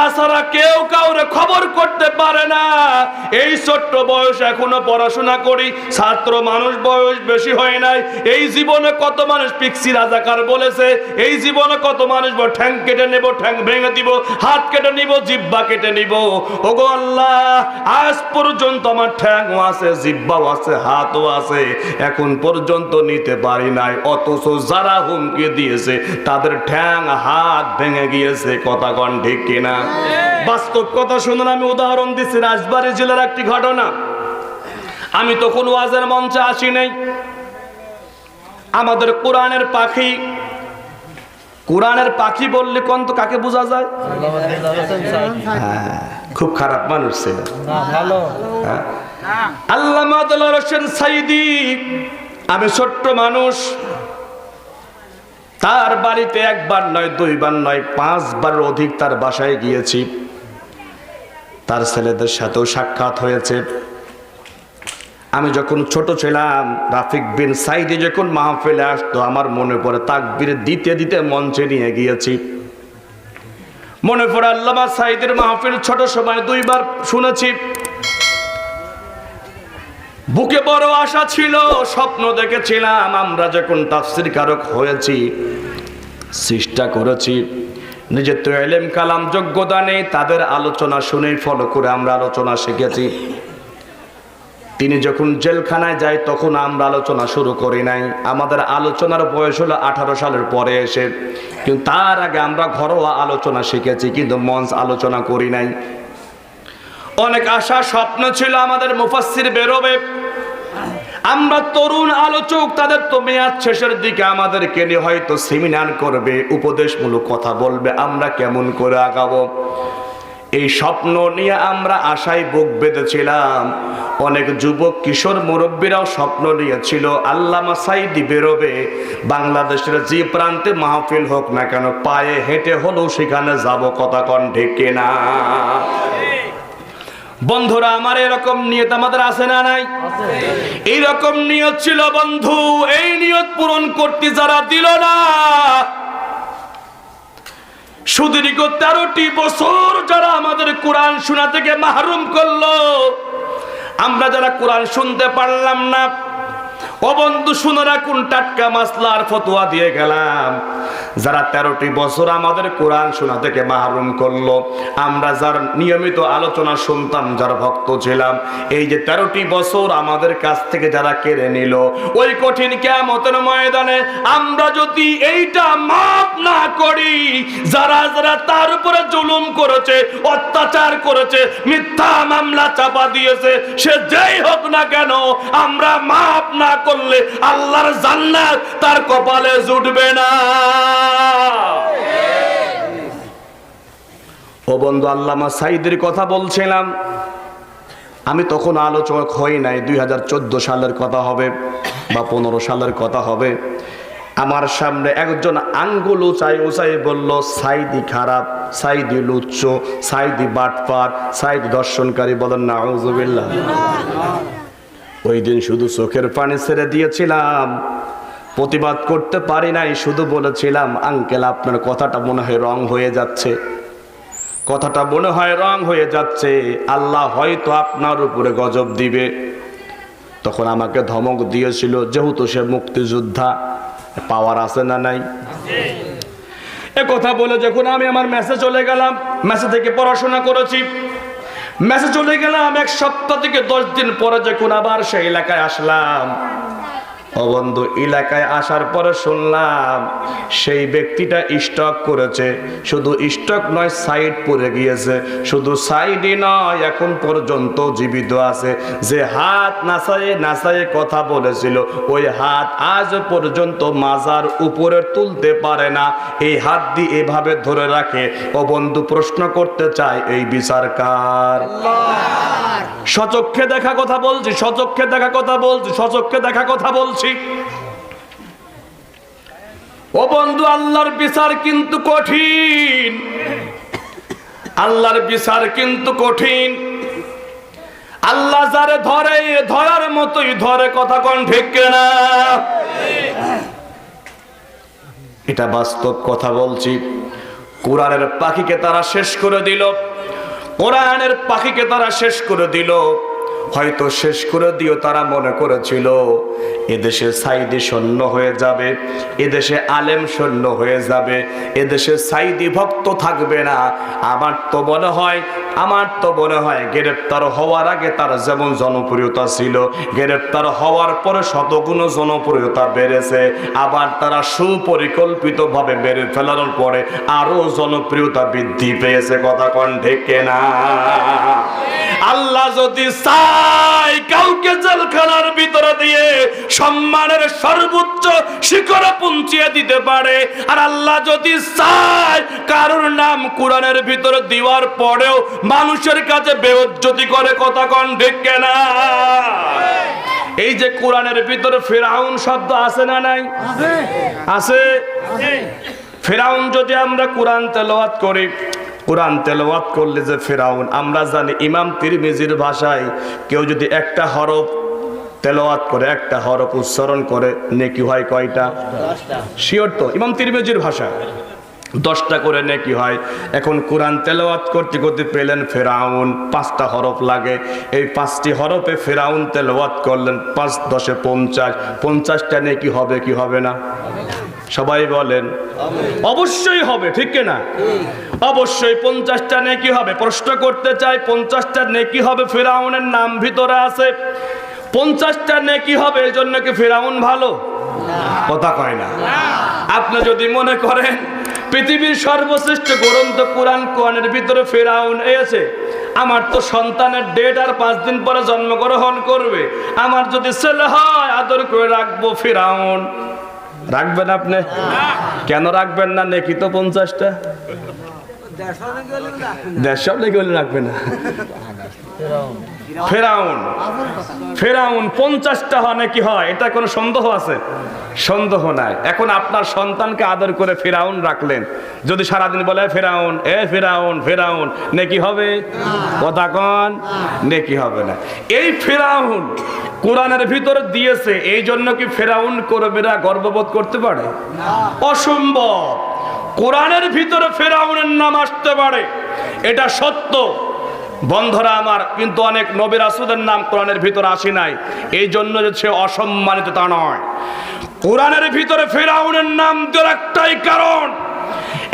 আল্লাহ ছাড়া কেউ কাউরে খবর করতে পারে না। এই ছোট্ট বয়স এখনও পড়াশোনা করি, ছাত্র মানুষ বয়স বেশি হয় নাই। এই জীবনে কত মানুষ পিক্সি রাজাকার বলেছে, এই জীবনে কত মানুষ ঠ্যাং কেটে নেব, ঠ্যাং ভেঙে দিব, হাত কেটে নিব জিব্বা কেটে নিব। ওগো আল্লাহ, আজ পর্যন্ত আমার ঠ্যাংও আছে জিব্বাও আছে, হাতও আছে। এখন পর্যন্ত নিতে পারি নাই, অথচ যারা হুমকি দিয়েছে, তাদের ঠ্যাং, হাত ভেঙে গিয়েছে। কথা কন ঠিক কিনা? বাস্তব কথা শুনুন আমি উদাহরণ দিচ্ছি রাজবাড়ী জেলার একটি ঘটনা। আমি তখন ওয়াজের মঞ্চে আসি নাই। আমাদের কোরআনের পাখি কোরআনের পাখি বললে কোন তো কাকে বোঝা যায়? হ্যাঁ, খুব খারাপ মানুষ ছিল হ্যাঁ। হোসেন সাইদি আমি ছোট্ট মানুষ তার বাড়িতে একবার নয়, দুইবার নয়, পাঁচবার অধিক তার বাসায় গিয়েছি। তার ছেলেদের সাথেও সাক্ষাৎ হয়েছে। আমি যখন ছোট ছিলাম, রাফিক বিন সাইদি যখন মাহফিলে আসতো, আমার মনে পড়ে তাকবির দিতে দিতে মঞ্চে নিয়ে গিয়েছি। মনে পড়ে আল্লামা সাইদের মাহফিল ছোট সময় দুইবার শুনেছি। বুকে বড় আশা ছিল, স্বপ্ন দেখেছিলাম, আমরা যখন তাফসির কারক হয়েছি, চেষ্টা করেছি, নিজের তো এলেম, কালাম, যোগ্যতা নেই, তাদের আলোচনা শুনেই ফলো করে আমরা আলোচনা শিখেছি। তিনি যখন জেলখানায় যায়, তখন আমরা আলোচনা শুরু করি নাই। আমাদের আলোচনার বয়স হলো আঠারো সালের পরে এসে, কিন্তু তার আগে আমরা ঘরোয়া আলোচনা শিখেছি, কিন্তু মঞ্চ আলোচনা করি নাই। অনেক আশা, স্বপ্ন ছিল আমাদের মুফাসসির বেরোবে। আমরা তরুণ আলোচক, তাদের তো মেয়াদ শেষের দিকে আমাদেরকে নিয়ে হয়তো সেমিনার করবে, উপদেশমূলক কথা বলবে, আমরা কেমন করে আগাবো? এই স্বপ্ন নিয়ে আমরা আশায় বুক বেঁধেছিলাম। অনেক যুবক, কিশোর মুরব্বীরাও স্বপ্ন নিয়েছিল, আল্লামা সাইদি বেরোবে, বাংলাদেশের যে প্রান্তে মাহফিল হোক না কেন, পায়ে হেঁটে হলেও সেখানে যাব, কথা কন ঢেকে না বন্ধুরা আমার এরকম নিয়ত আমাদের আছে না নাই? এইরকম নিয়ত ছিল বন্ধু এই নিয়ত পূরণ করতে যারা দিল না সুদীর্ঘ তেরোটি বছর যারা আমাদের কোরআন শোনা থেকে মাহরুম করল আমরা যারা কোরআন শুনতে পারলাম না ও বন্ধু শুনে রাখুন টাটকা মাসলার ফতোয়া দিয়ে গেলাম। যারা তেরোটি বছর আমাদের কোরআন শোনা থেকে মাহরুম করল, আমরা যার নিয়মিত আলোচনা শুনতাম, যার ভক্ত ছিলাম, এই যে তেরোটি বছর আমাদের কাছ থেকে যারা কেড়ে নিল, ওই কঠিন কেমতের ময়দানে আমরা যদি এইটা মাপ না করি, যারা যারা তার উপরে জুলুম করেছে, অত্যাচার করেছে, মিথ্যা মামলা চাপা দিয়েছে, সে যেই হোক না কেন, আমরা মাপ না করলে আল্লাহর জান্নাত তার কপালে জুটবে না। ও বন্ধু, আল্লামা সাইদের কথা বলছিলাম। আমি তখন আলোচক হই নাই, দুই হাজার চোদ্দ সালের কথা হবে বা পনেরো সালের কথা হবে। আমার সামনে একজন আঙ্গুল উঁচাই উঁচাই বলল, সাইদি খারাপ, সাইদি লুচ্চ, সাইদি বাটপার, সাইদি দর্শনকারী বলেন না ওই দিন শুধু চোখের পানি ছেড়ে দিয়েছিলাম। প্রতিবাদ করতে পারি নাই, শুধু বলেছিলাম, আঙ্কেল, আপনার কথাটা মনে হয় রং হয়ে যাচ্ছে। কথাটা মনে হয় রং হয়ে যাচ্ছে। আল্লাহ হয়তো আপনার উপরে গজব দিবে। তখন আমাকে ধমক দিয়েছিল, যেহেতু সে মুক্তিযোদ্ধা, পাওয়ার আছে না নাই? এ কথা বলে যখন আমি আমার মেসে চলে গেলাম, মেসে থেকে পড়াশোনা করেছি, মেসে চলে গেলাম এক সপ্তাহ থেকে দশ দিন পরে যখন আবার সেই এলাকায় আসলাম। ও বন্ধু এলাকায় আসার পরে শুনলাম, সেই ব্যক্তিটা স্টক করেছে। শুধু স্টক নয়, সাইড পড়ে গিয়েছে। শুধু সাইডই নয়, এখন পর্যন্ত জীবিত আছে। যে হাত নাচায়ে নাচায়ে কথা বলেছিল, ওই হাত আজ পর্যন্ত মাজার উপরে তুলতে পারে না। এই হাত দিয়ে এভাবে ধরে রাখে। অবন্ধু প্রশ্ন করতে চায়, এই বিচার কার সচক্ষে দেখা কথা বলছি, সচক্ষে দেখা কথা বলছি, সচক্ষে দেখা কথা বলছি। ও বন্ধু, আল্লাহর বিচার কিন্তু কঠিন। আল্লাহর বিচার কিন্তু কঠিন। আল্লাহ যারে ধরে ধরার মতোই ধরে কথা কোন, ঠিক না? এটা বাস্তব কথা বলছি। কোরআনের পাখিকে তারা শেষ করে দিল। কোরআনের পাখিকে তারা শেষ করে দিল। হয়তো শেষ করে দিও তারা মনে করেছিল, এদেশে সাইদি সৈন্য হয়ে যাবে, এদেশে আলেম সৈন্য হয়ে যাবে, এদেশে সাইদি ভক্ত থাকবে না। আমার তো মনে হয়, আমার তো মনে হয় গ্রেপ্তার হওয়ার আগে তার যেমন জনপ্রিয়তা ছিল, গ্রেপ্তার হওয়ার পরে শতগুণ জনপ্রিয়তা বেড়েছে। আবার তারা সুপরিকল্পিতভাবে বেড়ে ফেলানোর পরে আরও জনপ্রিয়তা বৃদ্ধি পেয়েছে, কথা কণ্ঠে কেনা? আল্লাহ যদি চাই কাউকে জেলখানার ভিতরে দিয়ে সম্মানের সর্বোচ্চ শিখরে পৌঁছিয়ে দিতে পারে। আর আল্লাহ যদি চায় কারোর নাম কোরআনের ভিতরে দেওয়ার পরেও মানুষের কাছে বেউজ্জতি করে কথা কন ঢেকে না এই যে কোরআনের ভিতরে ফেরাউন শব্দ আছে না নাই? আছে? ফেরাউন যদি আমরা কোরআন তেলাওয়াত করি কোরআন তেলাওয়াত করলে যে ফেরাউন, আমরা জানি ইমাম তিরমিজির ভাষায় কেউ যদি একটা হরফ তেলাওয়াত করে, একটা হরফ উচ্চারণ করে, নেকি হয় কয়টা? শিওর তো? ইমাম তিরমিজির ভাষা। দশটা করে নেকি হয়। এখন কোরআন তেলাওয়াত করতে করতে পেলেন ফেরাউন, পাঁচটা হরফ লাগে। এই পাঁচটি হরফে ফেরাউন তেলাওয়াত করলেন পাঁচ দশে পঞ্চাশ। পঞ্চাশটা নেকি হবে কি হবে না? সবাই বলেন, অবশ্যই হবে, ঠিক না? অবশ্যই, পঞ্চাশটা নেকি হবে। প্রশ্ন করতে চাই, পঞ্চাশটা নেকি হবে ফেরাউনের নাম ভিতরে আছে? পঞ্চাশটা নেকি হবে, এই জন্য কি ফেরাউন ভালো? কথা কয় না। আপনি যদি মনে করেন, পৃথিবীর সর্বশ্রেষ্ঠ গ্রন্থ কোরআন কোরআনের ভিতরে ফেরাউন এসে আমার তো সন্তানের ডেট আর পাঁচ দিন পরে জন্মগ্রহণ করবে। আমার যদি ছেলে হয়, আদর করে রাখব ফেরাউন। রাখবেন আপনি? কেন রাখবেন না? নেকি তো পঞ্চাশটা। দেড়শো লেগে হলে রাখবে না ফেরাউন। ফেরাউন পঞ্চাশটা হয় নাকি হয়? এটা কোনো সন্দেহ আছে? সন্দেহ নাই। এখন আপনার সন্তানকে আদর করে ফেরাউন রাখলেন। যদি সারাদিন বলে, ফেরাউন, এ ফেরাউন ফেরাউন, নেকি হবে? কথা কন, নেকি হবে না। এই ফেরাউন কোরআনের ভিতরে দিয়েছে, এই জন্য কি ফেরাউন করবেরা গর্ববোধ করতে পারে? অসম্ভব। কোরআনের ভিতরে ফেরাউনের নাম আসতে পারে। এটা সত্য। বন্ধরা আমার, কিন্তু অনেক নবীর আসুদের নাম কোরআনের ভিতরে আসি নাই। এই জন্য যে সে অসম্মানিত তা নয়। কোরআনের ভিতরে ফেরাউনের নাম তোর একটাই কারণ,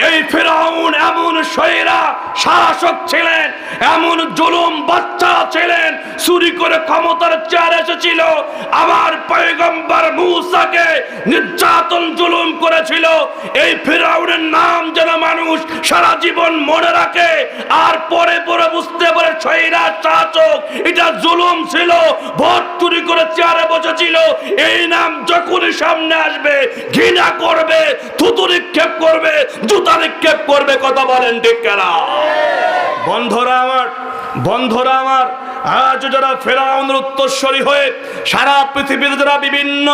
এই ফেরাউন এমন শৈরা শাসক ছিলেন, এমন জুলুম বাচ্চা ছিলেন, চুরি করে ক্ষমতার চেয়ার এসেছিল। আমার পয়গম্বর মুসাকে নির্যাতন, জুলুম করেছিল। এই ফেরাউনের নাম যেন মানুষ সারা জীবন মনে রাখে, আর পরে পরে বুঝতে পারে শৈরা শাসক, এটা জুলুম ছিল, ভোট চুরি করে চেয়ারে বসেছিল। এই নাম যখনই সামনে আসবে, ঘৃণা করবে, থুতু নিক্ষেপ করবে, জুতা নিক্ষেপ করবে, কথা বলেন ঠিক কেনা? বন্ধরা আমার বন্ধরা আমার, আজ যারা ফেরাউনের উত্তরস্বরী হয়ে সারা পৃথিবীতে যারা বিভিন্ন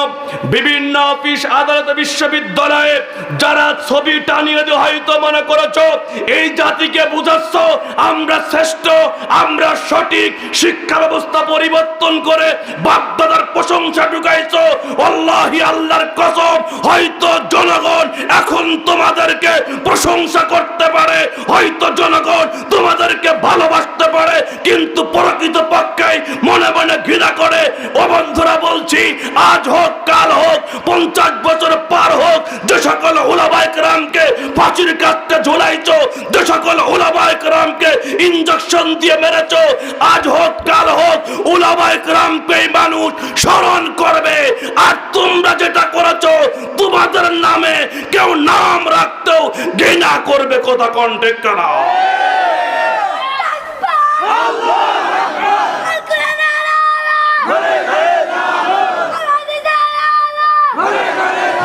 বিভিন্ন অফিস আদালত, বিশ্ববিদ্যালয়ে যারা ছবি টানিয়ে হয়তো মনে করেছ, এই জাতিকে বুঝাচ্ছ, আমরা শ্রেষ্ঠ, আমরা সঠিক শিক্ষা ব্যবস্থা পরিবর্তন করে বাপদাদার প্রশংসা ঢুকাইছো। আল্লাহি আল্লাহর কসম, হয়তো জনগণ এখন তোমাদেরকে প্রশংসা করতে পারে। হয়তো জনগণ তোমাদেরকে ভালোবাসতে পারে, কিন্তু প্রকৃত পক্ষে মনে মনে ঘৃণা করে। ও বন্ধুরা, বলছি, আজ হোক, কাল হোক, পঞ্চাশ বছর পার হোক, যে সকল ওলাবাইক রামকে ফাঁসির কাছতে ঝোলাইছো, যে সকল ওলাবাইক রামকে ইঞ্জেকশন দিয়ে মেরেছ, আজ হোক, কাল হোক ওলাবাইক রামকে মানুষ স্মরণ করবে। আর তোমরা যেটা করেছ, তোমাদের নামে কেউ নাম রাখতেও ঘৃণা করবে কথা কণ্ঠে কারা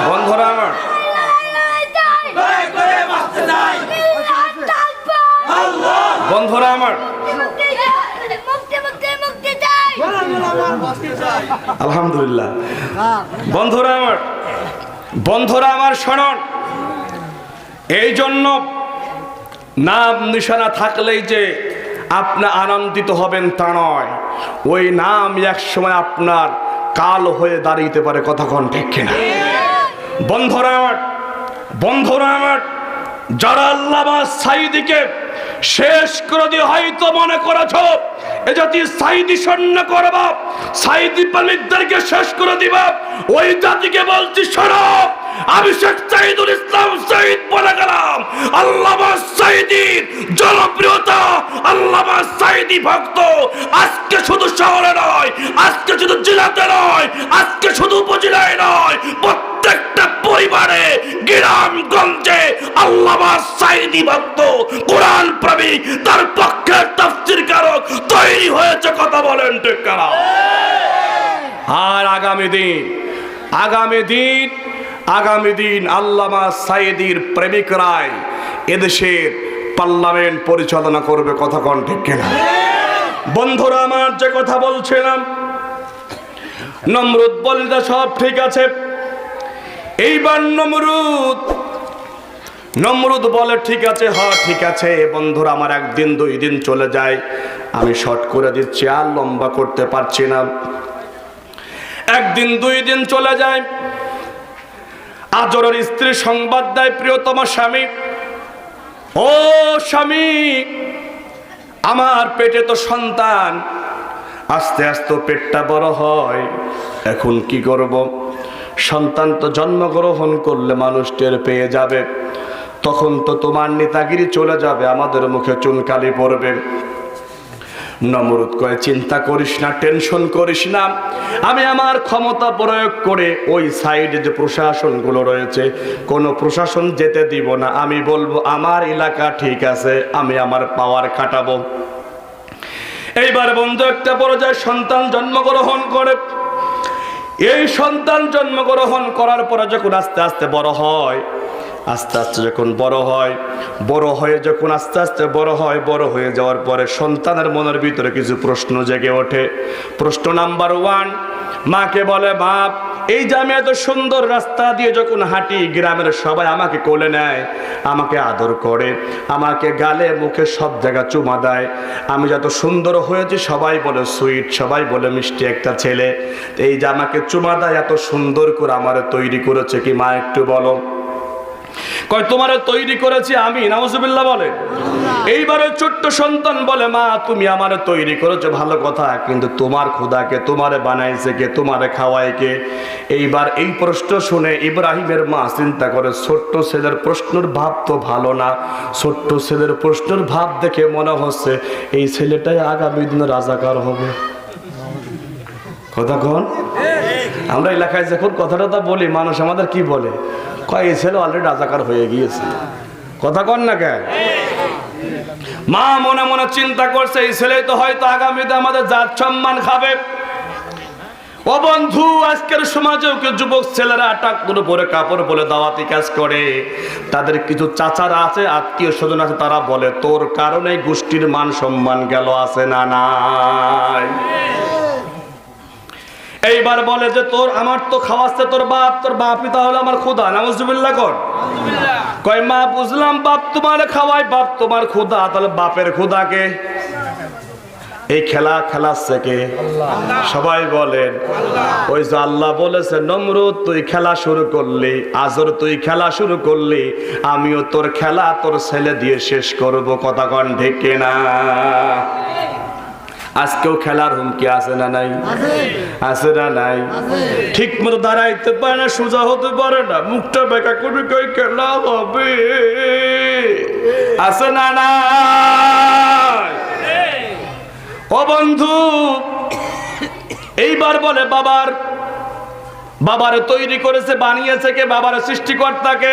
বন্ধুরা আমার বন্ধুরা আমার আলহামদুলিল্লাহ। বন্ধুরা আমার বন্ধুরা আমার শোনন এই জন্য নাম নিশানা থাকলেই যে আপনি আনন্দিত হবেন তা নয়। ওই নাম এক সময় আপনার কাল হয়ে দাঁড়িয়ে পারে কোন ঠিক কিনা? বন্ধুরা আমার বন্ধুরা আমার, যারা আল্লামা সাইদিকে শেষ করে দিয়ে হয়তো মনে করেছ এ জাতি সাইদি সৈন্য করবা, সাইদি প্রেমিকদেরকে শেষ করে দিবা। ওই জাতিকে বলছি সরব আমি শেখ সাইদুল ইসলাম সাইদ বলে গেলাম। আল্লামা সাইদির জনপ্রিয়তা, আল্লামা সাইদি ভক্ত। আজকে শুধু শহরে নয়, আজকে শুধু জেলাতে নয়, আজকে শুধু উপজেলায় নয়, প্রত্যেকটা পরিবারে, গ্রামগঞ্জে আল্লামা সাইদি ভক্ত, কোরআন প্রেমিক তার পক্ষে তাফসীর কারক তৈরি হয়েছে কথা বলেন ঠিক কারা আর আগামী দিন আগামী দিন আগামী দিন আল্লামা সাইদির প্রেমিকরাই এদেশের পার্লামেন্ট পরিচালনা করবে কথা কন ঠিক কিনা? বন্ধুরা, আমার যে কথা বলছিলাম, নমরুদ বলতে সব ঠিক আছে। এইবার নমরুদ। নমরুদ বলে, ঠিক আছে, হ, ঠিক আছে বন্ধুরা আমার একদিন, দুই দিন চলে যায়। আমি শর্ট করে দিচ্ছি, আর লম্বা করতে পারছি না। একদিন, দুই দিন চলে যায়। আজরের স্ত্রী সংবাদ দেয়, প্রিয়তম স্বামী। ও স্বামী, আমার পেটে তো সন্তান। আস্তে আস্তে পেটটা বড় হয়। এখন কি করব? সন্তান তো জন্মগ্রহণ করলে মানুষ টের পেয়ে যাবে। তখন তো তোমার নেতাগিরি চলে যাবে, আমাদের মুখে চুনকালি পড়বে। নমরুদ কয়ে, চিন্তা করিস না, টেনশন করিস না। আমি আমার ক্ষমতা প্রয়োগ করে ওই সাইডে যে প্রশাসনগুলো রয়েছে, কোনো প্রশাসন যেতে দিব না। আমি বলব, আমার এলাকা ঠিক আছে, আমি আমার পাওয়ার খাটাবো। এইবার বন্ধু, একটা পর্যায়ে সন্তান জন্মগ্রহণ করে। এই সন্তান জন্মগ্রহণ করার পরে যখন আস্তে আস্তে বড় হয়, আস্তে আস্তে যখন বড় হয়, বড় হয়ে যখন আস্তে আস্তে বড় হয়, বড় হয়ে যাওয়ার পরে সন্তানের মনের ভিতরে কিছু প্রশ্ন জেগে ওঠে। প্রশ্ন নাম্বার ওয়ান মাকে বলে, বাপ এই যে আমি এত সুন্দর রাস্তা দিয়ে যখন হাঁটি, গ্রামের সবাই আমাকে কোলে নেয়, আমাকে আদর করে, আমাকে গালে মুখে সব জায়গা চুমা দেয়। আমি যত সুন্দর হয়েছি, সবাই বলে সুইট, সবাই বলে মিষ্টি একটা ছেলে। এই যে আমাকে চুমা দেয়, এত সুন্দর করে আমার তৈরি করেছে কি মা একটু বলো। কয় তোমার তৈরি করেছি আমি। নাউজুবিল্লাহ বলে। এইবারে ছোট্ট সন্তান বলে মা তুমি আমার তৈরি করেছ ভালো কথা কিন্তু তোমার খোদাকে তোমারে বানাইছে কে তোমারে খাওয়ায় কে? এইবার এই প্রশ্ন শুনে ইব্রাহিমের মা চিন্তা করে ছোট্ট ছেলের প্রশ্নের ভাব তো ভালো না। ছোট্ট ছেলের প্রশ্নের ভাব দেখে মনে হচ্ছে এই ছেলেটাই আগামী দিনে রাজাকার হবে। কথা কন? আমরা এলাকায় যখন কথাটা তা বলি মানুষ আমাদের কি বলে? কয় ছেলে অলরেডি রাজাকার হয়ে গিয়েছে। কথা কন না কেন? মা মনে মনে চিন্তা করছে, এই ছেলে তো হয়তো আগামীতে আমাদের জাত সম্মান খাবে। ও বন্ধু, আজকের সমাজেও কেউ যুবক ছেলেরা টাকুর পরে কাপড় বলে দাওয়াতি কাজ করে। তাদের কিছু চাচারা আছে, আত্মীয় স্বজন আছে, তারা বলে, তোর কারণে গোষ্ঠীর মান সম্মান গেল, আছে না নাই? এইবার বলে যে তোর আমার তো খাওয়াচ্ছে তোর বাপ তোর বাপই তাহলে আমার খুদা নামজুবিল্লা কর। কয় মা বুঝলাম বাপ তোমার খাওয়াই বাপ তোমার খুদা তাহলে বাপের খুদাকে এই খেলা খেলাচ্ছে কে? সবাই বলেন ওই যে আল্লাহ বলেছে নমরুদ তুই খেলা শুরু করলি আজর তুই খেলা শুরু করলি আমিও তোর খেলা তোর ছেলে দিয়ে শেষ করব কথা কন ঢেকে না আজকেও খেলার হুমকি আছে না নাই? আছে। না নাই? ঠিক মতো দাঁড়াইতে পারে না সোজা হতে পারে না মুখটা বেকা করে কই খেলা হবে? আছে না নাই? ও বন্ধু এইবার বলে বাবার বাবারে তৈরি করেছে বানিয়েছে কে? বাবার সৃষ্টিকর্তাকে।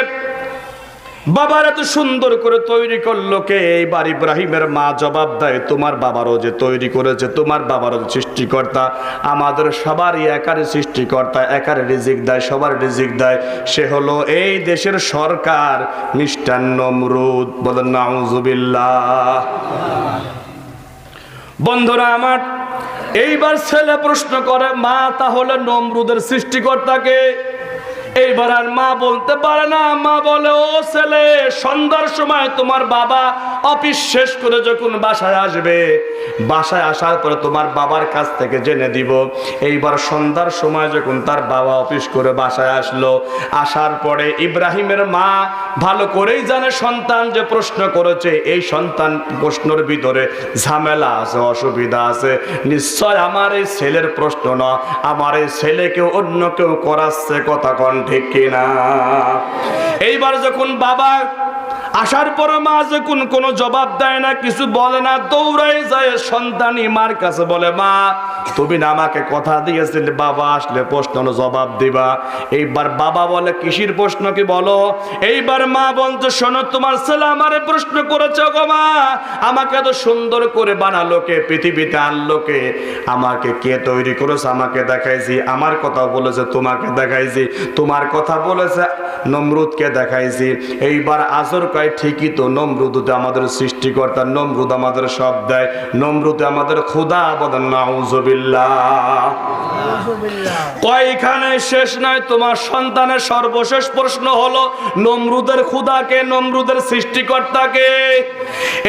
বাবার এত সুন্দর করে তৈরি করল কে? এইবার ইব্রাহিমের মা জবাব দেয়, তোমার বাবারও যে তৈরি করেছে, তোমার বাবারও সৃষ্টিকর্তা, আমাদের সবারই একার সৃষ্টিকর্তা, একার রিজিক দেয়, সবার রিজিক দেয়। সে হলো এই দেশের সরকার মিষ্টান্ন মরুদ বলেন বন্ধুরা আমার, এইবার ছেলে প্রশ্ন করে, মা তাহলে নমরুদের সৃষ্টিকর্তাকে এইবার আর মা বলতে পারে না। মা বলে, ও ছেলে, সন্ধ্যার সময় তোমার বাবা অফিস শেষ করে যখন বাসায় আসবে, বাসায় আসার পরে তোমার বাবার কাছ থেকে জেনে দিব। এইবার সন্ধ্যার সময় যখন তার বাবা অফিস করে বাসায় আসলো, আসার পরে ইব্রাহিমের মা ভালো করেই জানে সন্তান যে প্রশ্ন করেছে। এই সন্তান প্রশ্নের ভিতরে ঝামেলা আছে, অসুবিধা আছে। নিশ্চয় আমার এই ছেলের প্রশ্ন না আমার এই ছেলেকে অন্য কেউ করাচ্ছে কথা কন। ঠিক কিনা? এইবার যখন বাবা আসার পরে মা যখন কোনো জবাব দেয় না, কিছু বলে না দৌড়াই যায় সন্তানই মার কাছে বলে, মা, তুমি না আমাকে কথা দিয়েছিলে, বাবা আসলে প্রশ্ন জবাব দিবা। এইবার বাবা বলে, কিসির প্রশ্ন কি বলো? এইবার মা বলছে, শোনো, তোমার ছেলে আমারে প্রশ্ন করেছে গো মা, আমাকে এত সুন্দর করে বানালো কে, পৃথিবীতে আনলো কে? আমাকে কে তৈরি করেছে? আমাকে দেখাইছি। আমার কথা বলেছে, তোমাকে দেখাইছি। তোমার কথা বলেছে, নমরুদকে দেখাইছি। এইবার আজর কয় ঠিকই তো নমরুদ আমাদের সৃষ্টিকর্তা নমরুদ আমাদের সব দেয় নমরুদ আমাদের খুদা বদন নাউজুবিল্লাহ। কয়খানে শেষ নয় তোমার সন্তানের সর্বশেষ প্রশ্ন হলো নমরুদের খুদাকে নমরুদের সৃষ্টিকর্তাকে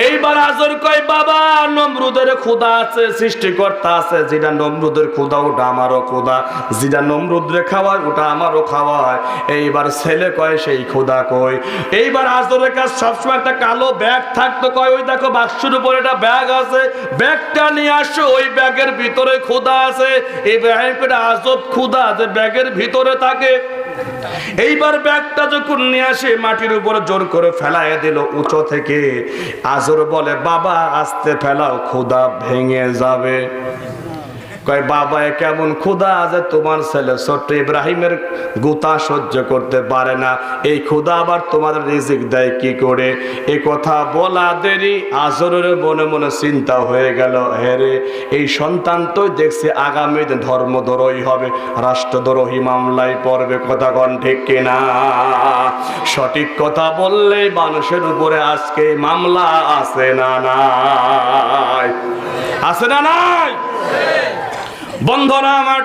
এইবার আজর কয় বাবা নমরুদের খুদা আছে সৃষ্টিকর্তা আছে যেটা নমরুদের খুদা ওটা আমারও খুদা যেটা নমরুদরে খাওয়ায় ওটা আমারও খাওয়ায়। এইবার ছেলে কয় সেই খুদা কই? এইবার আজরের কাছে সবসময় একটা কালো ব্যাগ থাকতো, কয়, ওই দেখো বাক্সের উপর একটা ব্যাগ আছে। ব্যাগটা নিয়ে আসো, ওই ব্যাগের ভিতরে খুদা আছে। ব্যাগের আজব খুদা যে ব্যাগের ভিতরে থাকে। এইবার ব্যাগটা যখন নিয়ে আসে, মাটির উপরে জোর করে ফেলায় দিল উঁচু থেকে। আজর বলে, বাবা, আস্তে ফেলাও খুদা ভেঙে যাবে। কয়, বাবা কেমন ক্ষুদা আছে তোমার ছেলে ছোট্ট ইব্রাহিমের গুতা সহ্য করতে পারে না। এই ক্ষুদা আবার তোমাদের রিজিক দেয় কি করে? এ কথা বলা দেরি আজরের মনে মনে চিন্তা হয়ে গেল। হেরে এই সন্তান তো দেখছি আগামী ধর্মদ্রোহী হবে। রাষ্ট্রদ্রোহী মামলায় পড়বে, কথা কন ঠিক কিনা? সঠিক কথা বললে মানুষের উপরে আজকে মামলা আছে না নাই? আছে না নাই? বন্ধনা আমার।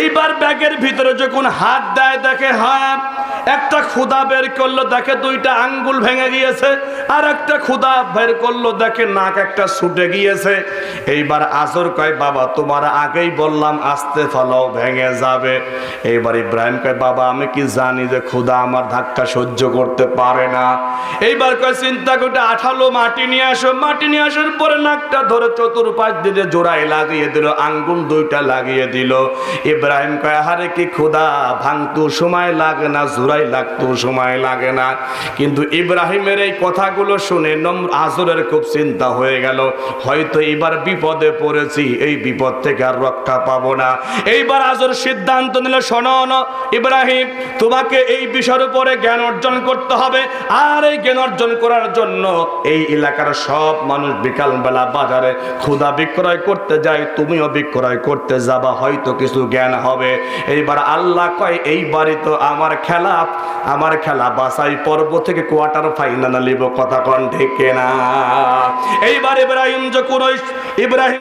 এইবার ব্যাগের ভিতরে যখন হাত দেয়, দেখে হাত একটা ক্ষুদা বের করল, দেখে দুইটা আঙ্গুল ভেঙে গিয়েছে, আর একটা ক্ষুদা বের করল, দেখে নাক একটা ছুটে গিয়েছে। এইবার আজর কয়, বাবা, তোমার আগেই বললাম, আস্তে ফলাও, ভেঙে যাবে। এইবার ইব্রাহিম কয়, বাবা, আমি কি জানি যে ক্ষুদা আমার ধাক্কা সহ্য করতে পারে না। এইবার কয়, চিন্তা করে আঠালো মাটি নিয়ে আসো। মাটি নিয়ে আসার পরে নাকটা ধরে চতুর্পাশ দিয়ে জোড়ায় লাগিয়ে দিল, আঙ্গুল দুইটা লাগিয়ে দিল। ইব্রাহিম কয় হারে কি ক্ষুদা ভাঙতু সময় লাগে না, জোড়াই লাগতো সময় লাগে না। কিন্তু ইব্রাহিমের এই কথাগুলো শুনে নম্র আজরের খুব চিন্তা হয়ে গেল। হয়তো এবার বিপদে পড়েছি, এই বিপদ থেকে আর রক্ষা পাবো না। এইবার আজর সিদ্ধান্ত নিল, শোনো ইব্রাহিম, তোমাকে এই বিষয়ের উপরে জ্ঞান অর্জন করতে হবে। আর এই জ্ঞান অর্জন করার জন্য এই এলাকার সব মানুষ বিকালবেলা বাজারে ক্ষুদা বিক্রয় করতে যায়, তুমিও বিক্রয় করতে যাবা, হয়তো কিছু জ্ঞান হবে। এইবার আল্লাহ কয়, এইবারই তো আমার খেলা আমার খেলা বাসাই পর্ব থেকে কোয়ার্টার ফাইনাল নিব। কথা কন ঠিক না এইবার ইব্রাহিম যখন ইব্রাহিম